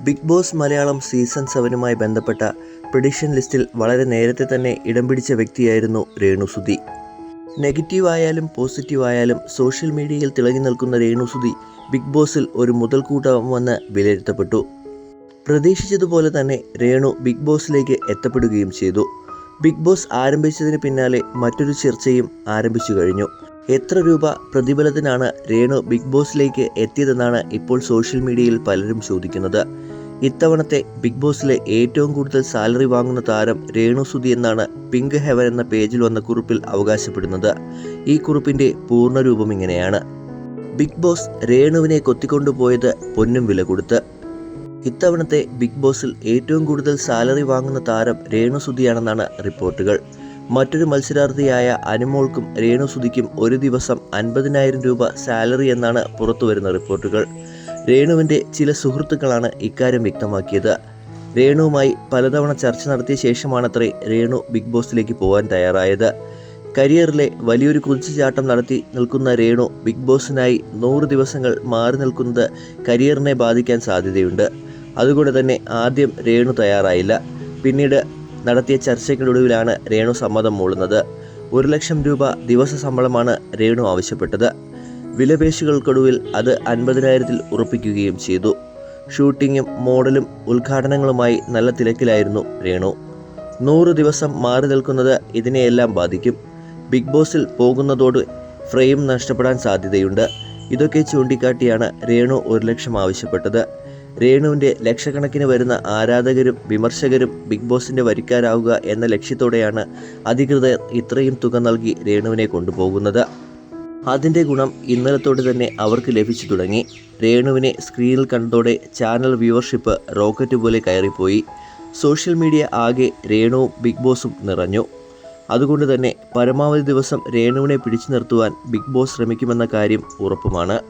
Big Boss Malayalam season സെവനുമായി ബന്ധപ്പെട്ട prediction ലിസ്റ്റിൽ വളരെ നേരത്തെ തന്നെ ഇടം പിടിച്ച വ്യക്തിയായിരുന്നു രേണുസുതി. നെഗറ്റീവ് ആയാലും പോസിറ്റീവ് ആയാലും സോഷ്യൽ മീഡിയയിൽ തിളങ്ങി നിൽക്കുന്ന രേണുസുതി ബിഗ് ബോസിൽ ഒരു മുതൽക്കൂട്ടാവുമെന്ന് വിലയിരുത്തപ്പെട്ടു. പ്രതീക്ഷിച്ചതുപോലെ തന്നെ രേണു ബിഗ് ബോസിലേക്ക് എത്തപ്പെടുകയും ചെയ്തു. ബിഗ് ബോസ് ആരംഭിച്ചതിന് പിന്നാലെ മറ്റൊരു ചർച്ചയും ആരംഭിച്ചു കഴിഞ്ഞു. എത്ര രൂപ പ്രതിഫലത്തിനാണ് രേണു ബിഗ് ബോസിലേക്ക് എത്തിയതെന്നാണ് ഇപ്പോൾ സോഷ്യൽ മീഡിയയിൽ പലരും ചോദിക്കുന്നത്. ഇത്തവണത്തെ ബിഗ് ബോസിലെ ഏറ്റവും കൂടുതൽ സാലറി വാങ്ങുന്ന താരം രേണു സുധി എന്നാണ് പിങ്ക് ഹെവൻ എന്ന പേജിൽ വന്ന കുറിപ്പിൽ അവകാശപ്പെടുന്നത്. ഈ കുറിപ്പിന്റെ പൂർണരൂപം ഇങ്ങനെയാണ്. ബിഗ് ബോസ് രേണുവിനെ കൊത്തിക്കൊണ്ടുപോയത് പൊന്നും വില കൊടുത്ത്. ഇത്തവണത്തെ ബിഗ് ബോസിൽ ഏറ്റവും കൂടുതൽ സാലറി വാങ്ങുന്ന താരം രേണു സുധിയാണെന്നാണ് റിപ്പോർട്ടുകൾ. മറ്റൊരു മത്സരാർത്ഥിയായ അനുമോൾക്കും രേണു സുധിക്കും ഒരു ദിവസം അൻപതിനായിരം രൂപ സാലറി എന്നാണ് പുറത്തുവരുന്ന റിപ്പോർട്ടുകൾ. രേണുവിന്റെ ചില സുഹൃത്തുക്കളാണ് ഇക്കാര്യം വ്യക്തമാക്കിയത്. രേണുവുമായി പലതവണ ചർച്ച നടത്തിയ ശേഷമാണത്രേ രേണു ബിഗ് ബോസിലേക്ക് പോകാൻ തയ്യാറായത്. കരിയറിലെ വലിയൊരു കുതിച്ചുചാട്ടം നടത്തി നിൽക്കുന്ന രേണു ബിഗ് ബോസിനായി നൂറ് ദിവസങ്ങൾ മാറി നിൽക്കുന്നത് കരിയറിനെ ബാധിക്കാൻ സാധ്യതയുണ്ട്. അതുകൊണ്ട് തന്നെ ആദ്യം രേണു തയ്യാറായില്ല. പിന്നീട് നടത്തിയ ചർച്ചയ്ക്കൊടുവിലാണ് രേണു സമ്മതം മൂളുന്നത്. ഒരു ലക്ഷം രൂപ ദിവസ ശമ്പളമാണ് രേണു ആവശ്യപ്പെട്ടത്. വിലപേശികൾക്കൊടുവിൽ അത് അൻപതിനായിരത്തിൽ ഉറപ്പിക്കുകയും ചെയ്തു. ഷൂട്ടിങ്ങും മോഡലും ഉദ്ഘാടനങ്ങളുമായി നല്ല തിരക്കിലായിരുന്നു രേണു. നൂറ് ദിവസം മാറി നിൽക്കുന്നത് ഇതിനെയെല്ലാം ബാധിക്കും. ബിഗ് ബോസിൽ പോകുന്നതോട് ഫ്രെയിം നഷ്ടപ്പെടാൻ സാധ്യതയുണ്ട്. ഇതൊക്കെ ചൂണ്ടിക്കാട്ടിയാണ് രേണു ഒരു ലക്ഷം ആവശ്യപ്പെട്ടത്. രേണുവിന്റെ ലക്ഷക്കണക്കിന് വരുന്ന ആരാധകരും വിമർശകരും ബിഗ് ബോസിന്റെ വരിക്കാരാവുക എന്ന ലക്ഷ്യത്തോടെയാണ് അധികൃതർ ഇത്രയും തുക നൽകി രേണുവിനെ കൊണ്ടുപോകുന്നത്. അതിന്റെ ഗുണം ഇന്നലത്തോടെ തന്നെ അവർക്ക് ലഭിച്ചു തുടങ്ങി. രേണുവിനെ സ്ക്രീനിൽ കണ്ടതോടെ ചാനൽ വ്യൂവർഷിപ്പ് റോക്കറ്റ് പോലെ കയറിപ്പോയി. സോഷ്യൽ മീഡിയ ആകെ രേണുവും ബിഗ് ബോസും നിറഞ്ഞു. അതുകൊണ്ട് തന്നെ പരമാവധി ദിവസം രേണുവിനെ പിടിച്ചു നിർത്തുവാൻ ബിഗ് ബോസ് ശ്രമിക്കുമെന്ന കാര്യം ഉറപ്പുമാണ്.